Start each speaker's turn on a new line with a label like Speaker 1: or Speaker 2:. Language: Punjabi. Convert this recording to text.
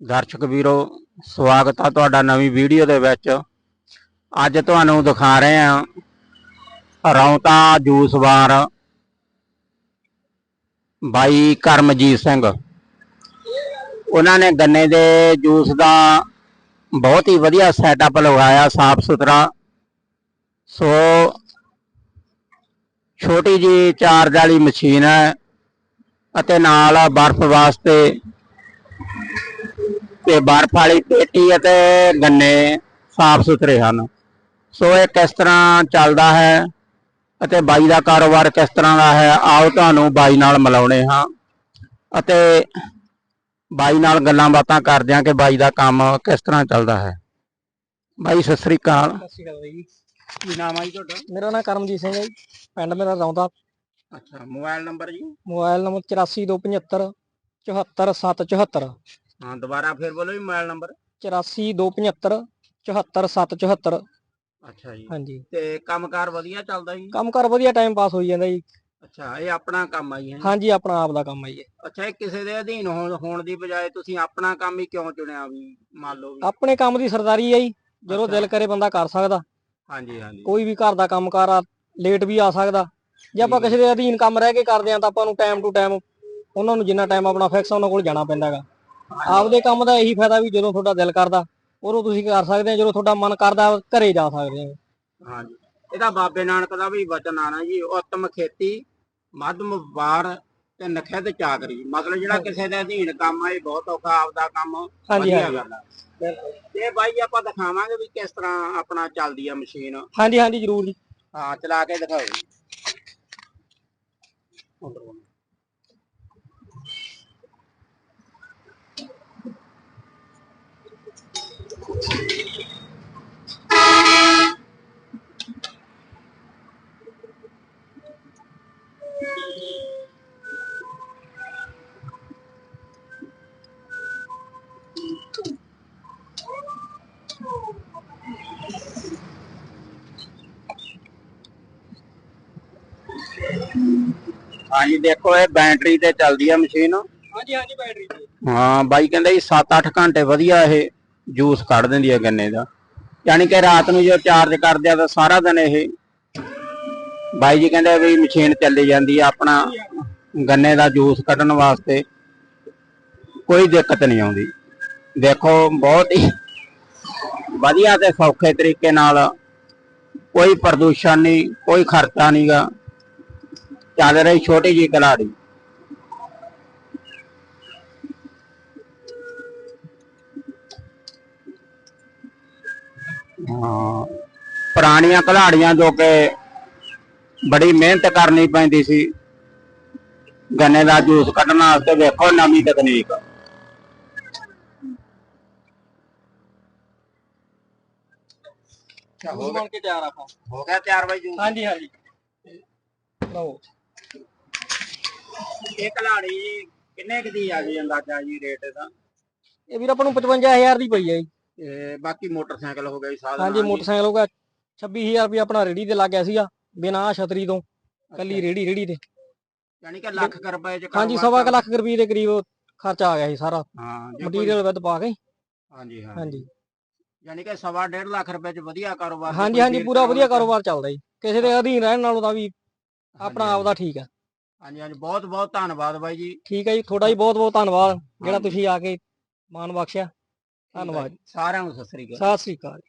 Speaker 1: ਦਰਸ਼ਕ ਵੀਰੋ, ਸਵਾਗਤ ਆ ਤੁਹਾਡਾ ਨਵੀਂ ਵੀਡੀਓ ਦੇ ਵਿੱਚ। ਅੱਜ ਤੁਹਾਨੂੰ ਦਿਖਾ ਰਹੇ ਹਾਂ ਰੌਂਤਾ ਜੂਸ ਬਾਰ ਬਾਈ ਕਰਮਜੀਤ ਸਿੰਘ। ਉਹਨਾਂ ਨੇ ਗੰਨੇ ਦੇ ਜੂਸ ਦਾ ਬਹੁਤ ਹੀ ਵਧੀਆ ਸੈਟਅਪ ਲਗਾਇਆ, ਸਾਫ਼ ਸੁਥਰਾ। ਸੋ ਛੋਟੀ ਜੀ ਚਾਰਜ ਵਾਲੀ ਮਸ਼ੀਨ ਹੈ ਅਤੇ ਨਾਲ ਬਰਫ਼ ਵਾਸਤੇ ਤੇ ਬਰਫ਼ ਵਾਲੀ ਪੇਟੀ ਅਤੇ ਗੰਨੇ ਸਾਫ਼ ਸੁਥਰੇ ਹਨ। ਸੋ ਇਹ ਕਿਸ ਤਰ੍ਹਾਂ ਚੱਲਦਾ ਹੈ ਅਤੇ ਬਾਈ ਦਾ ਕਾਰੋਬਾਰ ਕਿਸ ਤਰ੍ਹਾਂ ਦਾ ਹੈ ਆਓ ਤੁਹਾਨੂੰ ਬਾਈ ਨਾਲ ਮਿਲਾਉਣੇ ਹਾਂ। ਅਤੇ ਬਾਈ ਨਾਲ ਗੱਲਾਂ ਬਾਤਾਂ ਕਰਦੇ ਹਾਂ ਕਿ ਬਾਈ ਦਾ ਕੰਮ ਕਿਸ ਤਰ੍ਹਾਂ ਚੱਲਦਾ ਹੈ। ਬਾਈ ਸਤਿ ਸ੍ਰੀ ਅਕਾਲ।
Speaker 2: ਸਤਿ ਸ਼੍ਰੀ ਅਕਾਲ ਬਾਈ ਜੀ।
Speaker 1: ਕੀ ਨਾਮ ਹੈ ਜੀ ਤੁਹਾਡਾ?
Speaker 2: ਮੇਰਾ ਨਾਮ ਕਰਮਜੀਤ ਸਿੰਘ ਹੈ ਜੀ। ਪਿੰਡ ਮੇਰਾ ਰੌਂਦਾ।
Speaker 1: ਅੱਛਾ ਮੋਬਾਈਲ ਨੰਬਰ ਜੀ?
Speaker 2: ਮੋਬਾਈਲ ਨੰਬਰ 84275 74774
Speaker 1: ਹਾਂ ਦੁਬਾਰਾ ਫਿਰ ਬੋਲੋ ਜੀ ਮੋਬਾਈਲ ਨੰਬਰ।
Speaker 2: 84275 74774
Speaker 1: ਅੱਛਾ ਜੀ।
Speaker 2: ਹਾਂਜੀ।
Speaker 1: ਤੇ ਕੰਮਕਾਰ ਵਧੀਆ ਚੱਲਦਾ ਜੀ?
Speaker 2: ਕੰਮ ਕਰ ਵਧੀਆ ਟਾਈਮ ਪਾਸ ਹੋਈ ਜਾਂਦਾ ਜੀ।
Speaker 1: ਅੱਛਾ ਇਹ ਆਪਣਾ ਕੰਮ ਆ ਜੀ ਹੈਂ?
Speaker 2: ਹਾਂਜੀ ਆਪਣਾ ਆਪ ਦਾ ਕੰਮ ਹੈ ਜੀ।
Speaker 1: ਅੱਛਾ ਇਹ ਕਿਸੇ ਦੇ ਅਧੀਨ ਹੋਣ ਹੋਣ ਦੀ ਬਜਾਏ ਤੁਸੀਂ ਆਪਣਾ ਕੰਮ ਹੀ ਕਿਉਂ ਚੁਣਿਆ ਵੀ ਮੰਨ ਲਓ ਵੀ?
Speaker 2: ਆਪਣੇ ਕੰਮ ਦੀ ਸਰਦਾਰੀ ਹੈ ਜੀ ਜਦੋਂ
Speaker 1: ਅੱਛਾ।
Speaker 2: ਦਿਲ ਕਰੇ ਬੰਦਾ ਕਰ ਸਕਦਾ।
Speaker 1: ਹਾਂਜੀ ਹਾਂਜੀ।
Speaker 2: ਕੋਈ ਵੀ ਘਰ ਦਾ ਕੰਮ ਕਾਰ ਆ ਲੇਟ ਵੀ ਆ ਸਕਦਾ। ਜੇ ਆਪਾਂ। ਕਿਸੇ ਦੇ ਅਧੀਨ ਕੰਮ ਰਹਿ ਕੇ ਕਰਦੇ ਆ ਤਾਂ ਆਪਾਂ ਨੂੰ ਟਾਈਮ ਟੂ ਟਾਈਮ ਉਹਨਾਂ ਨੂੰ ਜਿੰਨਾ ਟਾਈਮ ਆਪਣਾ ਫਿਕਸ ਉਹਨਾਂ ਕੋਲ ਜਾਣਾ ਪੈਂਦਾ ਹੈਗਾ। ਆਪਦੇ ਕੰਮ ਦਾ ਇਹੀ ਫਾਇਦਾ ਵੀ ਜਦੋਂ ਤੁਹਾਡਾ ਦਿਲ ਕਰਦਾ ਉਦੋਂ ਤੁਸੀਂ ਕਰ ਸਕਦੇ ਆ ਜਦੋਂ ਤੁਹਾਡਾ ਮਨ ਕਰਦਾ ਘਰੇ ਜਾ ਸਕਦੇ ਆ
Speaker 1: ਹਾਂਜੀ। ਇਹਦਾ ਬਾਬੇ ਨਾਨਕ ਦਾ ਵੀ ਵਚਨ ਆਣਾ ਜੀ ਉੱਤਮ ਖੇਤੀ ਮੱਧਮ ਵਪਾਰ ਤੇ ਨਖਿੱਧ ਚਾਕਰੀ। ਮਤਲਬ ਜਿਹੜਾ ਕਿਸੇ ਦੇ ਅਧੀਨ ਕੰਮ ਆ ਇਹ ਬਹੁਤ ਔਖਾ ਆਪਦਾ ਕੰਮ
Speaker 2: ਹਾਂਜੀ
Speaker 1: ਵਧੀਆ
Speaker 2: ਹਾਂਜੀ।
Speaker 1: ਕਰਨਾ ਤੇ ਬਾਈ ਆਪਾਂ ਦਿਖਾਵਾਂਗੇ ਵੀ ਕਿਸ ਤਰ੍ਹਾਂ ਆਪਣਾ ਚੱਲਦੀ ਆ ਮਸ਼ੀਨ।
Speaker 2: ਹਾਂਜੀ ਹਾਂਜੀ ਜ਼ਰੂਰ ਜੀ।
Speaker 1: ਹਾਂ ਚਲਾ ਕੇ ਦਿਖਾਓ ਜੀ ਹਾਂਜੀ ਦੇਖੋ ਇਹ ਬੈਟਰੀ ਤੇ ਚੱਲਦੀ ਆ ਮਸ਼ੀਨ।
Speaker 2: ਹਾਂਜੀ ਹਾਂਜੀ ਬੈਟਰੀ
Speaker 1: ਹਾਂ ਬਾਈ ਕਹਿੰਦਾ ਜੀ 7-8 ਘੰਟੇ ਵਧੀਆ ਇਹ ਜੂਸ ਕੱਢ ਦਿੰਦੀ ਹੈ ਗੰਨੇ ਦਾ। ਯਾਨੀ ਕਿ ਰਾਤ ਨੂੰ ਜੋ ਚਾਰਜ ਕਰਦੇ ਆ ਤਾਂ ਸਾਰਾ ਦਿਨ ਇਹ ਬਾਈ ਜੀ ਕਹਿੰਦੇ ਵੀ ਮਸ਼ੀਨ ਚੱਲੀ ਜਾਂਦੀ ਆ ਆਪਣਾ ਗੰਨੇ ਦਾ ਜੂਸ ਕੱਢਣ ਵਾਸਤੇ। ਕੋਈ ਦਿੱਕਤ ਨਹੀਂ ਆਉਂਦੀ। ਦੇਖੋ ਬਹੁਤ ਹੀ ਵਧੀਆ ਤੇ ਸੌਖੇ ਤਰੀਕੇ ਨਾਲ ਕੋਈ ਪ੍ਰਦੂਸ਼ਣ ਨਹੀਂ ਕੋਈ ਖਰਚਾ ਨਹੀਂਗਾ ਚੱਲ ਰਹੀ ਛੋਟੀ ਜੀ ਕਲਾੜੀ। ਹਾਂ ਪੁਰਾਣੀਆਂ ਕਲਾੜੀਆਂ ਜੋ ਕਿ ਬੜੀ ਮਿਹਨਤ ਕਰਨੀ ਪੈਂਦੀ ਸੀ ਗੰਨੇ ਦਾ ਜੂਸ ਕੱਢਣ ਵਾਸਤੇ ਵੇਖੋ ਨਵੀਂ ਤਕਨੀਕ।
Speaker 2: ਜੂਸ ਬਣ ਕੇ ਤਿਆਰ ਆਪਾਂ।
Speaker 1: ਹੋ ਗਿਆ ਤਿਆਰ ਬਾਈ ਜੂਸ?
Speaker 2: ਹਾਂਜੀ ਹਾਂਜੀ। ਲਓ।
Speaker 1: ਇਹ ਕਲਾੜੀ ਕਿੰਨੇ ਕੁ ਦੀ ਆ ਗਈ ਅੰਦਾਜ਼ਾ ਜੀ ਰੇਟ ਇਹਦਾ
Speaker 2: ਇਹ ਵੀਰ ਆਪਾਂ ਨੂੰ 55000 ਦੀ ਪਈ ਹੈ ਜੀ।
Speaker 1: ਤੇ ਬਾਕੀ ਮੋਟਰਸਾਈਕਲ ਹੋ ਗਏ ਸਾਧਨ
Speaker 2: ਹਾਂਜੀ ਮੋਟਰਸਾਈਕਲ ਹੋਗਾ 26000 ਰੁਪਏ ਆਪਣਾ ਰੇੜੀ ਤੇ ਲੱਗ ਗਿਆ ਸੀਗਾ ਬਿਨਾਂ ਛਤਰੀ ਤੋਂ ਕੱਲੀ ਰੇੜੀ ਰੇੜੀ ਤੇ।
Speaker 1: ਯਾਨੀ ਕਿ ਲੱਖ ਰੁਪਏ ਚ
Speaker 2: ਹਾਂਜੀ ਸਵਾ ਕੁ ਲੱਖ ਰੁਪਏ ਦੇ ਕਰੀਬ ਖਰਚਾ ਆ ਗਿਆ ਸੀ ਸਾਰਾ।
Speaker 1: ਹਾਂ ਜੇ
Speaker 2: ਮਟੀਰੀਅਲ ਵਿਦ ਪਾ ਕੇ।
Speaker 1: ਹਾਂਜੀ ਹਾਂ।
Speaker 2: ਹਾਂਜੀ।
Speaker 1: ਯਾਨੀ ਕਿ ਸਵਾ ਡੇਢ ਲੱਖ ਰੁਪਏ ਚ ਵਧੀਆ ਕਾਰੋਬਾਰ ਜੇ
Speaker 2: ਹਾਂਜੀ ਹਾਂਜੀ ਪੂਰਾ ਵਧੀਆ ਕਾਰੋਬਾਰ ਚੱਲਦਾ ਜੀ। ਕਿਸੇ ਦੇ ਅਧੀਨ ਰਹਿਣ ਨਾਲੋਂ ਤਾਂ ਵੀ ਆਪਣਾ ਆਪ ਦਾ ਠੀਕ ਹੈ
Speaker 1: ਹਾਂਜੀ ਹਾਂਜੀ ਬਹੁਤ ਬਹੁਤ ਧੰਨਵਾਦ ਬਾਈ ਜੀ।
Speaker 2: ਠੀਕ ਹੈ ਜੀ ਤੁਹਾਡਾ ਜੀ ਬਹੁਤ ਬਹੁਤ ਧੰਨਵਾਦ। ਜਿਹੜਾ। ਤੁਸੀਂ ਆ ਕੇ ਮਾਨ ਬਖਸ਼ਿਆ ਧੰਨਵਾਦ।
Speaker 1: ਸਾਰਿਆਂ ਨੂੰ ਸਤਿ ਸ੍ਰੀ ਅਕਾਲ।
Speaker 2: ਸਤਿ ਸ੍ਰੀ ਅਕਾਲ।